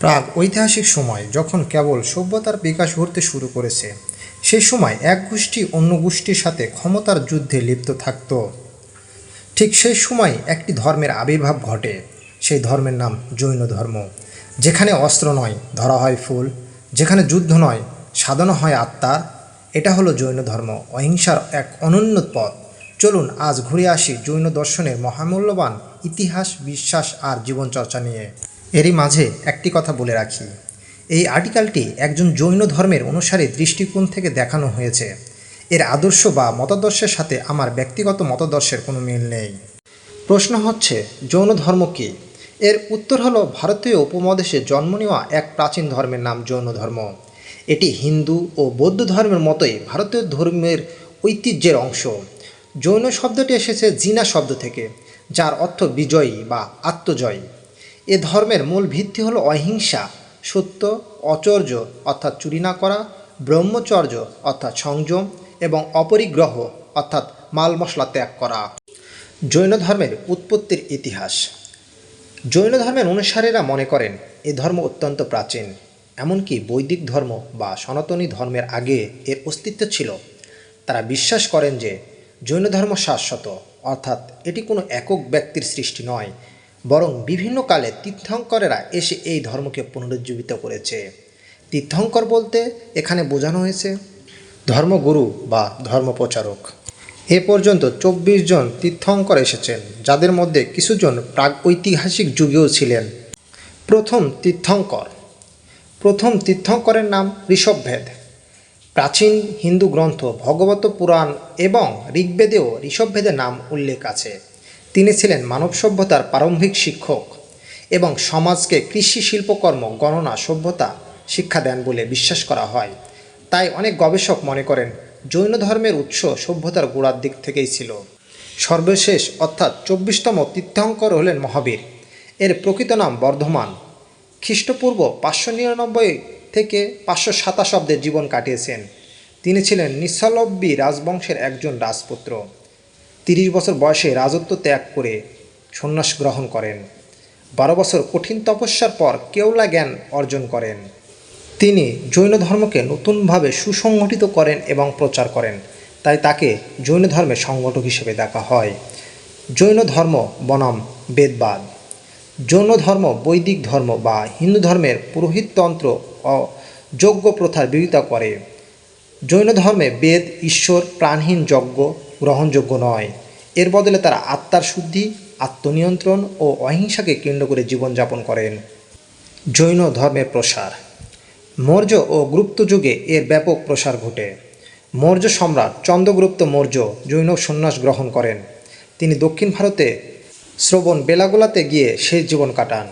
প্রাগ ঐতিহাসিক সময় যখন কেবল সভ্যতার বিকাশ ঘটতে শুরু করেছে সেই সময় এক গোষ্ঠী অন্য গোষ্ঠীর সাথে ক্ষমতার যুদ্ধে লিপ্ত থাকত। ঠিক সেই সময় একটি ধর্মের আবির্ভাব ঘটে। সেই ধর্মের নাম জৈন ধর্ম। যেখানে অস্ত্র নয়, ধরা হয় ফুল। যেখানে যুদ্ধ নয়, সাধনা হয় আত্মার। এটা হলো জৈন ধর্ম। অহিংসার এক অনন্য পথ। চলুন আজ ঘুরে আসি জৈন দর্শনের মহামূল্যবান ইতিহাস, বিশ্বাস আর জীবনচর্চা নিয়ে। এরই মাঝে একটি কথা বলে রাখি। এই আর্টিকেলটি একজন জৈন ধর্মের অনুসারী দৃষ্টিকোণ থেকে দেখানো হয়েছে। এর আদর্শ বা মতাদর্শের সাথে আমার ব্যক্তিগত মতাদর্শের কোনো মিল নেই। প্রশ্ন হচ্ছে, জৈন ধর্ম কী? এর উত্তর হলো, ভারতীয় উপমহাদেশে জন্ম নেওয়া এক প্রাচীন ধর্মের নাম জৈন ধর্ম। এটি হিন্দু ও বৌদ্ধ ধর্মের মতোই ভারতীয় ধর্মের ঐতিহ্যের অংশ। জৈন শব্দটি এসেছে জিনা শব্দ থেকে, যার অর্থ বিজয়ী বা আত্মজয়ী। এ ধর্মের মূল ভিত্তি হলো অহিংসা, সত্য, অচর্য অর্থাৎ চুরি না করা, ব্রহ্মচর্য অর্থাৎ সংযম এবং অপরিগ্রহ অর্থাৎ মাল মশলা ত্যাগ করা। জৈন ধর্মের উৎপত্তির ইতিহাস। জৈন ধর্মের অনুসারীরা মনে করেন, এ ধর্ম অত্যন্ত প্রাচীন, এমনকি বৈদিক ধর্ম বা সনাতনী ধর্মের আগে এর অস্তিত্ব ছিল। তারা বিশ্বাস করেন যে, জৈন ধর্ম শাশ্বত, অর্থাৎ এটি কোনো একক ব্যক্তির সৃষ্টি নয় বরং বিভিন্ন কালে তীর্থঙ্করেরা এসে এই ধর্মকে পুনরুজ্জীবিত করেছে। তীর্থঙ্কর বলতে এখানে বোঝানো হয়েছে, ধর্মগুরু বা ধর্মপ্রচারক। এ পর্যন্ত চব্বিশ জন তীর্থঙ্কর এসেছেন, যাদের মধ্যে কিছুজন প্রাগ ঐতিহাসিক যুগেও ছিলেন। প্রথম তীর্থঙ্কর। প্রথম তীর্থঙ্করের নাম ঋষভভেদ প্রাচীন হিন্দু গ্রন্থ ভগবত পুরাণ এবং ঋগ্বেদেও ঋষভভেদের নাম উল্লেখ আছে। তিনি ছিলেন মানব সভ্যতার প্রারম্ভিক শিক্ষক এবং সমাজকে কৃষি শিল্পকর্ম, গণনা, সভ্যতা, শিক্ষা দেন বলে বিশ্বাস করা হয়। তাই অনেক গবেষক মনে করেন জৈন ধর্মের উৎস সভ্যতার গোড়ার দিক থেকেই ছিল। সর্বশেষ অর্থাৎ চব্বিশতম তীর্থঙ্কর হলেন মহাবীর। এর প্রকৃত নাম বর্ধমান। খ্রিস্টপূর্ব পাঁচশো নিরানব্বই থেকে পাঁচশো সাতাশব্দে জীবন কাটিয়েছেন। তিনি ছিলেন নিঃসলব্বী রাজবংশের একজন রাজপুত্র। তিরিশ বছর বয়সে রাজত্ব ত্যাগ করে সন্ন্যাস গ্রহণ করেন। বারো বছর কঠিন তপস্যার পর কেওলা জ্ঞান অর্জন করেন। তিনি জৈন ধর্মকে নতুনভাবে সুসংগঠিত করেন এবং প্রচার করেন। তাই তাকে জৈন ধর্মের সংগঠক হিসেবে দেখা হয়। জৈন ধর্ম বনাম বেদবাদ। জৈন ধর্ম বৈদিক ধর্ম বা হিন্দু ধর্মের পুরোহিততন্ত্র ও যজ্ঞ প্রথার বিরোধিতা করে। জৈন ধর্মে বেদ, ঈশ্বর, প্রাণহীন যজ্ঞ গ্রহণযোগ্য নয়। এর বদলে তারা আত্মার শুদ্ধি, আত্মনিয়ন্ত্রণ ও অহিংসাকে কেন্দ্র করে জীবনযাপন করেন। জৈন ধর্মের প্রসার। মৌর্য ও গুপ্ত যুগে এর ব্যাপক প্রসার ঘটে। মৌর্য সম্রাট চন্দ্রগুপ্ত মৌর্য জৈন সন্ন্যাস গ্রহণ করেন। তিনি দক্ষিণ ভারতে শ্রবণ বেলাগোলাতে গিয়ে শেষ জীবন কাটান।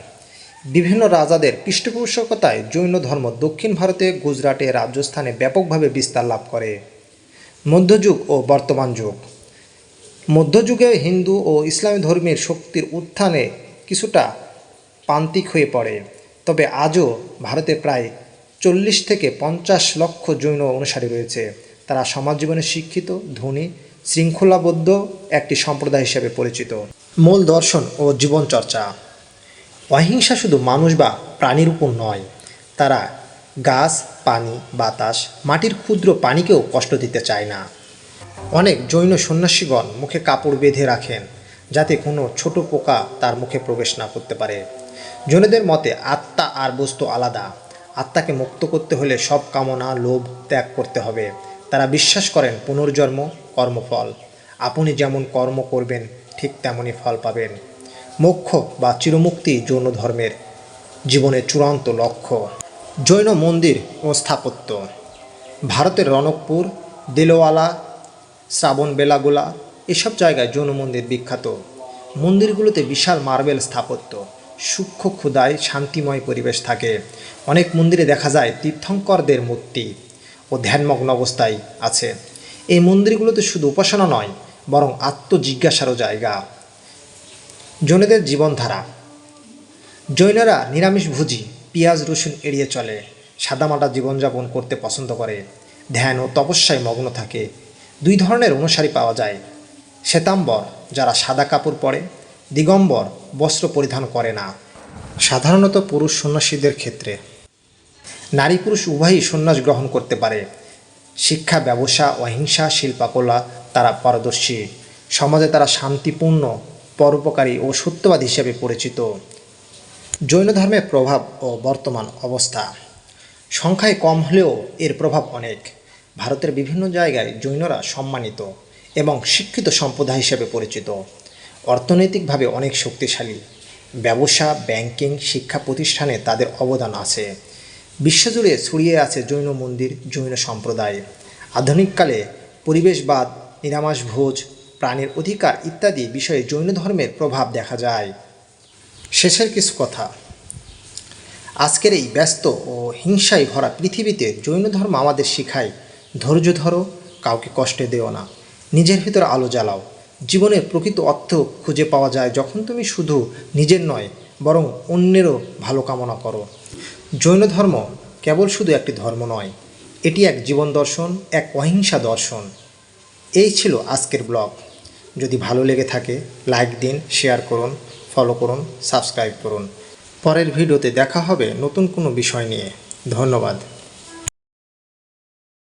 বিভিন্ন রাজাদের পৃষ্ঠপোষকতায় জৈন ধর্ম দক্ষিণ ভারতে, গুজরাটে রাজস্থানে ব্যাপকভাবে বিস্তার লাভ করে। মধ্যযুগ ও বর্তমান যুগ। মধ্যযুগে হিন্দু ও ইসলামী ধর্মের শক্তির উত্থানে কিছুটা প্রান্তিক হয়ে পড়ে, তবে আজও ভারতে প্রায় চল্লিশ থেকে পঞ্চাশ লক্ষ জৈন অনুসারী রয়েছে। তারা সমাজ জীবনে শিক্ষিত, ধনী, শৃঙ্খলাবদ্ধ একটি সম্প্রদায় হিসেবে পরিচিত। মূল দর্শন ও জীবনচর্চা। অহিংসা শুধু মানুষ বা প্রাণীর উপর নয়, তারা গাছ, পানি, বাতাস, মাটির ক্ষুদ্র পানিকেও কষ্ট দিতে চায় না। অনেক জৈন সন্ন্যাসীগণ মুখে কাপড় বেঁধে রাখেন, যাতে কোনো ছোট পোকা তার মুখে প্রবেশ না করতে পারে। জৈনদের মতে আত্মা আর বস্তু আলাদা। আত্মাকে মুক্ত করতে হলে সব কামনা, লোভ ত্যাগ করতে হবে। তারা বিশ্বাস করেন পুনর্জন্ম, কর্মফল। আপনি যেমন কর্ম করবেন, ঠিক তেমনই ফল পাবেন। মোক্ষ বা চিরমুক্তি জৈন ধর্মের জীবনের চূড়ান্ত লক্ষ্য। জৈন মন্দির ও স্থাপত্য। ভারতের রনকপুর দিলওয়ালা শ্রাবণ বেলাগোলা এসব জায়গায় জৈন মন্দির বিখ্যাত। মন্দিরগুলোতে বিশাল মার্বেল স্থাপত্য, সূক্ষ্ম ক্ষুদায় শান্তিময় পরিবেশ থাকে। অনেক মন্দিরে দেখা যায় তীর্থঙ্করদের মূর্তি ও ধ্যানমগ্ন অবস্থায় আছে। এই মন্দিরগুলোতে শুধু উপাসনা নয়, বরং আত্মজিজ্ঞাসারও জায়গা। জৈনদের জীবনধারা। জৈনরা নিরামিষভোজী পেঁয়াজ রসুন এড়িয়ে চলে সাদামাটা জীবনযাপন করতে পছন্দ করে, ধ্যান ও তপস্যায় মগ্ন থাকে। দুই ধরনের অনুসারী পাওয়া যায়। শ্বেতাম্বর, যারা সাদা কাপড় পরে, দিগম্বর, বস্ত্র পরিধান করে না। সাধারণত পুরুষ সন্ন্যাসীদের ক্ষেত্রে। নারী পুরুষ উভয়ই সন্ন্যাস গ্রহণ করতে পারে। শিক্ষা, ব্যবসা অহিংসা শিল্পাকলা তারা পারদর্শী। সমাজে তারা শান্তিপূর্ণ, পরোপকারী ও সত্যবাদ হিসেবে পরিচিত। জৈন ধর্মের প্রভাব ও বর্তমান অবস্থা। সংখ্যায় কম হলেও এর প্রভাব অনেক। ভারতের বিভিন্ন জায়গায় জৈনরা সম্মানিত এবং শিক্ষিত সম্প্রদায় হিসেবে পরিচিত। অর্থনৈতিকভাবে অনেক শক্তিশালী। ব্যবসা, ব্যাংকিং, শিক্ষা প্রতিষ্ঠানে তাদের অবদান আছে। বিশ্বজুড়ে ছড়িয়ে আছে জৈন মন্দির, জৈন সম্প্রদায়। আধুনিককালে পরিবেশবাদ নিরামিষ ভোজ প্রাণীর অধিকার ইত্যাদি বিষয়ে জৈন ধর্মের প্রভাব দেখা যায়। শেষের কিছু কথা। আজকের এই ব্যস্ত ও হিংসায় ভরা পৃথিবীতে জৈন ধর্ম আমাদের শিখায়, ধৈর্য ধরো, কাউকে কষ্টে দেও না। নিজের ভিতর আলো জ্বালাও। জীবনের প্রকৃত অর্থ খুঁজে পাওয়া যায় যখন তুমি শুধু নিজের নয়, বরং অন্যেরও ভালো কামনা করো। জৈন ধর্ম কেবল শুধু একটি ধর্ম নয়, এটি এক জীবন দর্শন, এক অহিংসা দর্শন। এই ছিল আজকের ব্লগ। যদি ভালো লেগে থাকে, লাইক দিন, শেয়ার করুন। ফলো করুন সাবস্ক্রাইব করুন। পরের ভিডিওতে দেখা হবে নতুন কোনো বিষয় নিয়ে। ধন্যবাদ।